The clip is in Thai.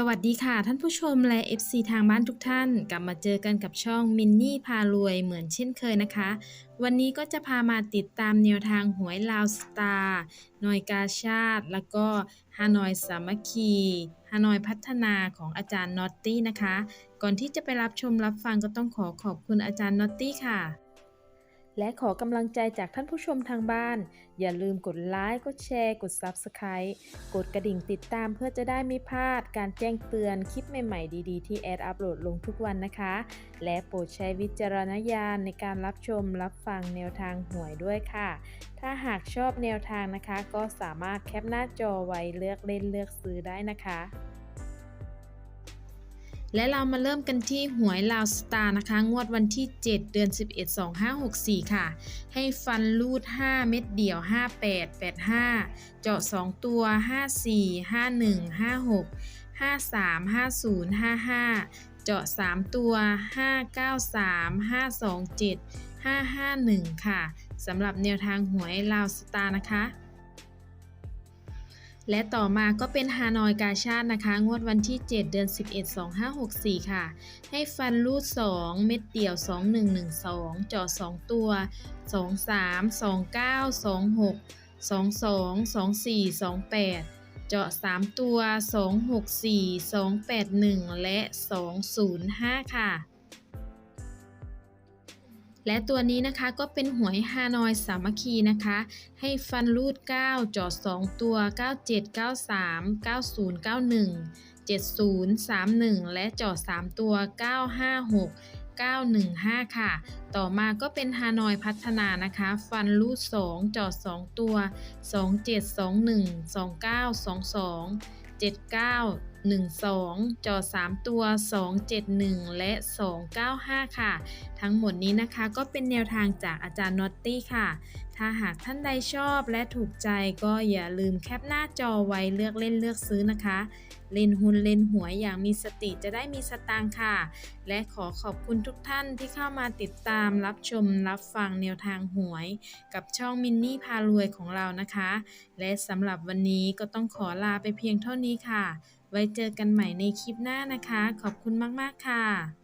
สวัสดีค่ะ ท่านผู้ชมและ FC ทางบ้านทุกท่าน กลับมาเจอกันกับช่องมินนี่พารวยเหมือนเช่นเคยนะคะ วันนี้ก็จะพามาติดตามแนวทางหวยลาวสตาร์หนอยกาชาติ แล้วก็ฮานอยสามัคคีฮานอยพัฒนาของอาจารย์นอตตี้นะคะ ก่อนที่จะไปรับชมรับฟังก็ต้องขอขอบคุณอาจารย์นอตตี้ค่ะ และขอกำลังใจจากท่านผู้ชมทางบ้าน อย่าลืมกดไลค์กดแชร์ กด Subscribe กดกระดิ่งติดตามเพื่อจะได้ไม่พลาด การแจ้งเตือนคลิปใหม่ๆดีๆ ที่แอดอัปโหลดลงทุกวันนะคะ และโปรดใช้วิจารณญาณในการรับชมรับฟังแนวทางหวยด้วยค่ะ ถ้าหากชอบแนวทางนะคะ ก็สามารถแคปหน้าจอไว้เลือกเล่นเลือกซื้อได้นะคะ และเรามาเริ่มกันที่หวยลาวสตาร์นะคะ งวดวันที่ 7 เดือน 11 2564 ค่ะ ให้ฟันลูด 5 เม็ดเดี่ยว 58 85 เจาะ 2 ตัว 54 51 56 53 50 55 เจาะ 3 ตัว 593 527 551 ค่ะ สำหรับแนวทางหวยลาวสตาร์นะคะ และต่อมาก็เป็นฮานอยกาชาตินะคะ งวดวันที่ 7 เดือน 11 2564 ค่ะ ให้ฟันรูด 2 เม็ดเดี่ยว 2112จาะ2ตัว 23 29 26 22 24 28เจาะ 3 ตัว 264 281 และ 205 ค่ะ และตัวนี้นะคะก็เป็นหวยฮานอยสามัคคีนะคะ ให้ฟันรูด 9 จอด 2 ตัว 97 93 90 91 70 31 และจอด 3 ตัว 956 915 ค่ะ ต่อมาก็เป็นฮานอยพัฒนานะคะ ฟันรูด 2 จอด 2 ตัว 27 21 29 22 79 12 จอ 3 ตัว 271 และ 295 ค่ะ ทั้งหมดนี้นะคะก็เป็นแนวทางจากอาจารย์นอตตี้ค่ะ ถ้าหากท่านใดชอบและถูกใจก็อย่าลืมแคปหน้าจอไว้เลือกเล่นเลือกซื้อนะคะ เล่นหุ้นเล่นหวยอย่างมีสติจะได้มีสตางค์ค่ะ และขอขอบคุณทุกท่านที่เข้ามาติดตามรับชมรับฟังแนวทางหวย กับช่องมินนี่พารวยของเรานะคะ และสำหรับวันนี้ก็ต้องขอลาไปเพียงเท่านี้ค่ะ ไว้เจอกันใหม่ในคลิปหน้านะคะ ขอบคุณมาก ๆ ค่ะ